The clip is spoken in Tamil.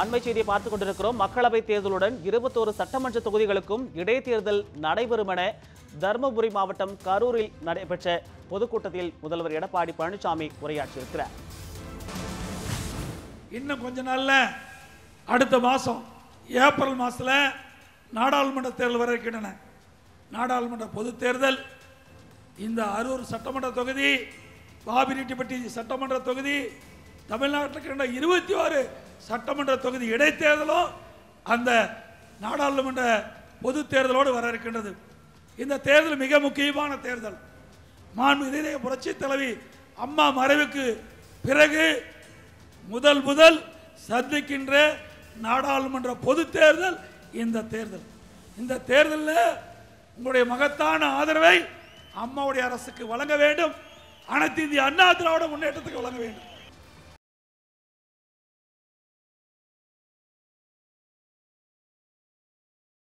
அண்மை செய்தியை பார்த்துக் கொண்டிருக்கிறோம். மக்களவை தேர்தலுடன் இருபத்தோரு சட்டமன்ற தொகுதிகளுக்கும் இடைத்தேர்தல் நடைபெறும் என தருமபுரி மாவட்டம் கரூரில் நடைபெற்ற பொதுக்கூட்டத்தில் முதல்வர் எடப்பாடி பழனிசாமி உரையாற்றியிருக்கிறார். இன்னும் கொஞ்ச நாள்ல அடுத்த மாதம் ஏப்ரல் மாதத்தில் நாடாளுமன்ற தேர்தல் வர இருக்கின்றன. நாடாளுமன்ற பொதுத் தேர்தல் இந்த அரூர் சட்டமன்ற தொகுதி பாபிரெட்டிப்பட்டி சட்டமன்ற தொகுதி தமிழ்நாட்டில் இருபத்தி ஆறு சட்டமன்ற தொகுதி இடைத்தேர்தலும் அந்த நாடாளுமன்ற பொது தேர்தலோடு வர இருக்கின்றது இந்த தேர்தல் மிக முக்கியமான தேர்தல். மாண்பு புரட்சி தலைவி அம்மா மறைவுக்கு பிறகு முதல் முதல் சந்திக்கின்ற நாடாளுமன்ற பொது தேர்தல் இந்த தேர்தல். இந்த தேர்தலில் உங்களுடைய மகத்தான ஆதரவை அம்மாவுடைய அரசுக்கு வழங்க வேண்டும். அனைத்து இந்திய அண்ணா திராவிட முன்னேற்றத்துக்கு வழங்க வேண்டும்.